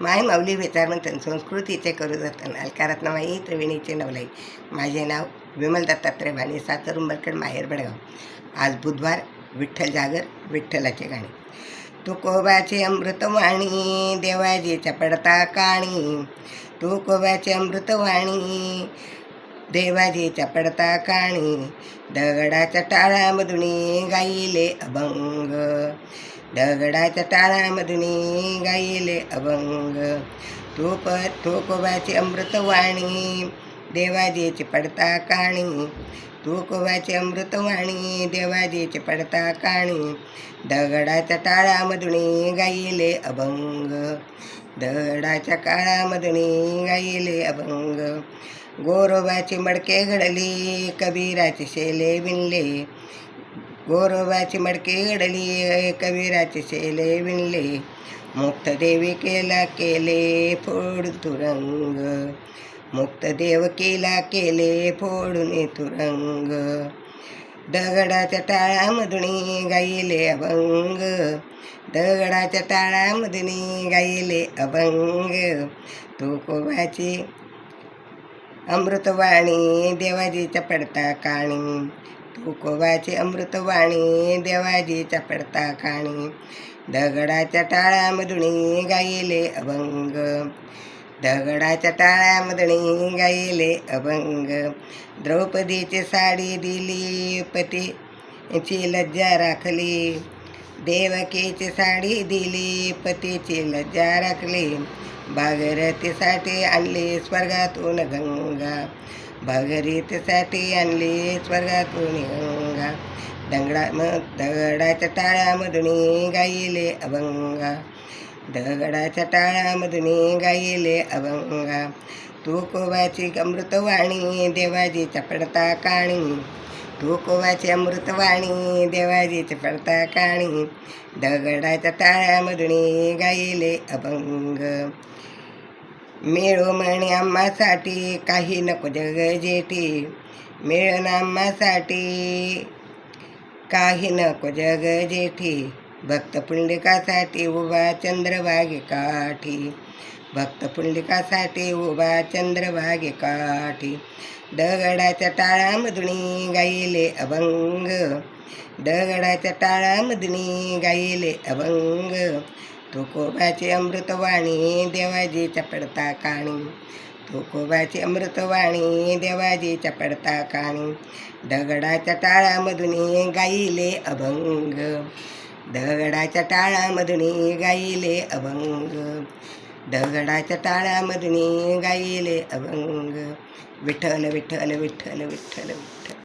माय माऊली विचारमंथन संस्कृतीचे करू जतन. अलकारात्नमाई त्रिवेणीचे नवलाई. माझे नाव विमल दत्तात्रय भाणे सातर उंबरकड माहेर बडगाव. आज बुधवार विठ्ठल जागर विठ्ठलाचे गाणे. तुकोबाचे अमृतवाणी देवाजीच्या पडता काणी. तुकोबाचे अमृतवाणी देवाजीच्या पडता काणी दगडाच्या टाळामधून गाईले अभंग. दगडाच्या टाळामधून गाईले अभंग. तूप तुकोबाची अमृतवाणी देवाजीची पडता काणी. तुकोबाची अमृतवाणी देवाजीची पडता काणी. दगडाच्या टाळामधून गाईले अभंग. दगडाच्या काळामधून गाईले अभंग. गोरोबाची मडके घडली कबीराचे शेले विणले. गोरोबाची मडके घडली कबीराचे शेले विणले. मुक्तदेवी केला केले फोडून तुरंग. मुक्तदेव केला केले फोडून तुरंग. दगडाच्या टाळामधून गाईले अभंग. दगडाच्या टाळामधून गाईले अभंग. तुकोबाची अमृतवाणी देवाजीच्या पडता काणी. तुकोबाची अमृतवाणी देवाजीच्या पडता काणी. दगडाच्या टाळामधून गायले अभंग. दगडाच्या टाळ्यामधून गायले अभंग. द्रौपदीची साडी दिली पतीची लज्जा राखली. देवकीची साडी दिली पतीची लज्जा राखली. भागरथीसाठी आणली स्वर्गातून गंगा. भागीरथीसाठी आणली स्वर्गातून गंगा. दगडा दगडाच्या टाळ्यामधून गाईले अभंगा. दगडाच्या टाळामधून गाईले अभंगा. तुकोबाची अमृतवाणी देवाजीच्या पडता काणी. तुकोबाची अमृतवाणी देवाजीची पडता काणी दगडाच्या टाळ्यामधून गाईले अभंग. मिळो म्हणे आम्हासाठी काही नको जग जेठी. मिळण आम्हासाठी काही नको जग जेठी. भक्त पुंडलिकासाठी उभा चंद्रभागे काठी. भक्त पुंडलिकासाठी उभा चंद्रभागे काठी. दगडाच्या टाळामधून गाईले अभंग. दगडाच्या टाळामधून गाईले अभंग. तुकोबाची अमृतवाणी देवाजीच्या पडता काणी. तुकोबाची अमृतवाणी देवाजीच्या पडता काणी. दगडाच्या टाळामधून गाईले अभंग. दगडाच्या टाळामधून गाईले अभंग दगडाच्या टाळामधून गाईले अभंग विठ्ठल विठ्ठल विठ्ठल विठ्ठल विठ्ठल